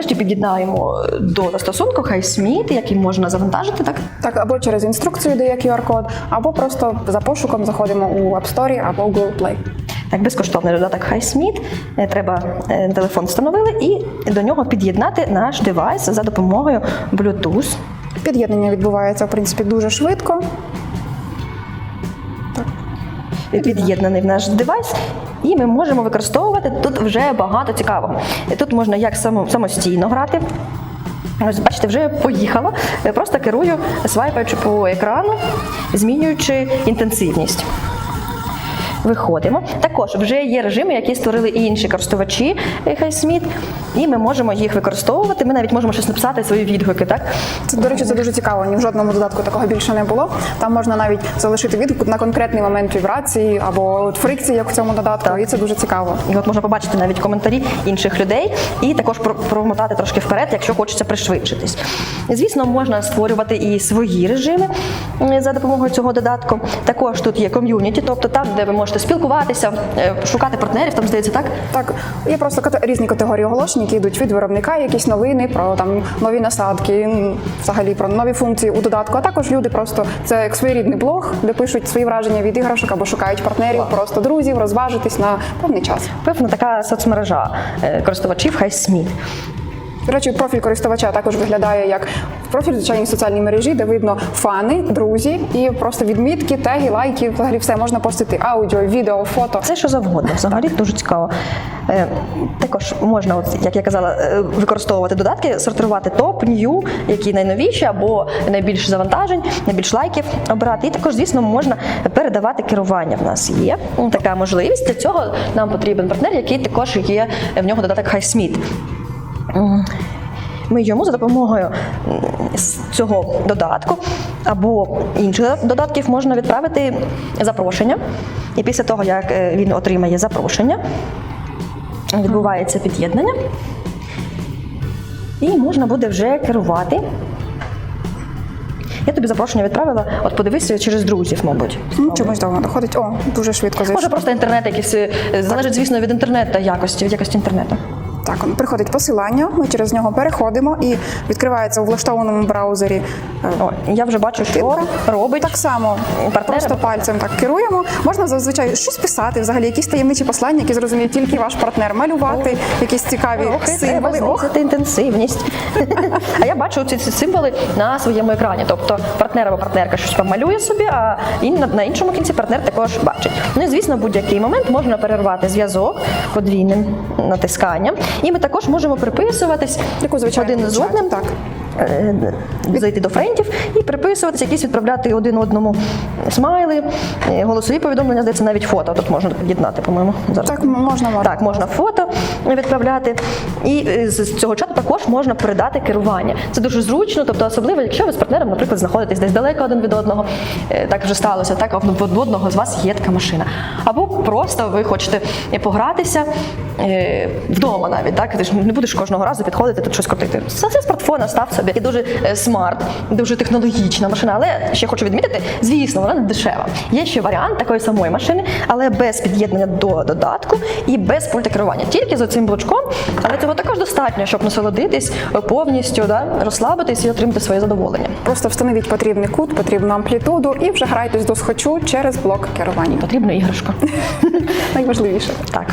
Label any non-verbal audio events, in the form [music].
Нарешті під'єднаємо до застосунку HiSmith, який можна завантажити, так? Так, або через інструкцію дає QR-код, або просто за пошуком заходимо у App Store або Google Play. Так, безкоштовний додаток HiSmith. Е, Треба е, телефон встановили і до нього під'єднати наш девайс за допомогою Bluetooth. Під'єднання відбувається, в принципі, дуже швидко. Під'єднаний в наш девайс, і ми можемо використовувати тут вже багато цікавого. Тут можна як само- самостійно грати. Ось, бачите, вже поїхала. Просто керую, свайпаючи по екрану, змінюючи інтенсивність. Виходимо. Також вже є режими, які створили і інші користувачі е, HiSmith, і ми можемо їх використовувати. Ми навіть можемо щось написати свої відгуки. Так? Це, до речі, це дуже цікаво. Ні в жодному додатку такого більше не було. Там можна навіть залишити відгук на конкретний момент вібрації або фрикції, як в цьому додатку, і це дуже цікаво. І от можна побачити навіть коментарі інших людей і також про- промотати трошки вперед, якщо хочеться пришвидшитись. Звісно, можна створювати і свої режими за допомогою цього додатку. Також тут є ком'юніті, тобто там, де ви можете спілкуватися, е, шукати партнерів, там здається, так? Так, є просто різні категорії оголошень, які йдуть від виробника, якісь новини про там нові насадки, взагалі про нові функції у додатку. А також люди просто це як своєрідний блог, де пишуть свої враження від іграшок або шукають партнерів, просто друзів, розважитись на певний час. Певно, така соцмережа е, користувачів HiSmith. До речі, профіль користувача також виглядає як профіль в звичайній соціальній мережі, де видно фани, друзі і просто відмітки, теги, лайки, взагалі все можна постити аудіо, відео, фото. Все, що завгодно, взагалі дуже цікаво. Е, також можна, от, як я казала, е, використовувати додатки, сортувати топ, нью, які найновіші або найбільше завантажень, найбільш лайків обирати. І також, звісно, можна передавати керування. В нас є така можливість. Для цього нам потрібен партнер, який також є в нього додаток HiSmith. Ми йому за допомогою цього додатку або інших додатків можна відправити запрошення. І після того, як е, він отримає запрошення, відбувається під'єднання. І можна буде вже керувати. Я тобі запрошення відправила, от подивися через друзів, мабуть. Ну, чомусь довго доходить. О, дуже швидко зайшло. Може, просто інтернет якийсь е, залежить, звісно, від інтернету якості, від якості інтернету. Так, приходить посилання, ми через нього переходимо і відкривається у влаштованому браузері. е, О, я вже бачу, що робить Так само партнери. просто пальцем так керуємо. Можна зазвичай щось писати, взагалі якісь таємничі послання, які зрозуміє тільки ваш партнер, малювати якісь цікаві Ох, і треба символи. Ох, інтенсивність. [laughs] а я бачу ці, ці символи на своєму екрані. Тобто партнер або партнерка щось помалює собі, а на іншому кінці партнер також бачить. Ну і звісно, будь-який момент можна перервати зв'язок подвійним натисканням. І ми також можемо приписуватись Таку звичайно, один з одним. так. е, Зайти до френдів і приписуватися, якісь відправляти один одному смайли, е, голосові повідомлення, здається, навіть фото тут можна під'єднати, по-моєму. Зараз так можна, можна. так, можна фото відправляти. І е, з цього чату також можна передати керування. Це дуже зручно, тобто особливо, якщо ви з партнером, наприклад, знаходитесь десь далеко один від одного, е, так вже сталося, так в одного з вас є така машина. Або просто ви хочете е, погратися вдома навіть, так ти ж не будеш кожного разу підходити тут щось крутити. Це смартфона став собі. І дуже смарт, дуже технологічна машина. Але ще хочу відмітити, звісно, вона не дешева. Є ще варіант такої самої машини, але без під'єднання до додатку і без пульта керування. Тільки з цим блочком, але цього також достатньо, щоб насолодитись е, повністю, да, розслабитись і отримати своє задоволення. Просто встановіть потрібний кут, потрібну амплітуду і вже грайтесь до схочу через блок керування. Потрібна іграшка. [laughs] Найважливіше. Так.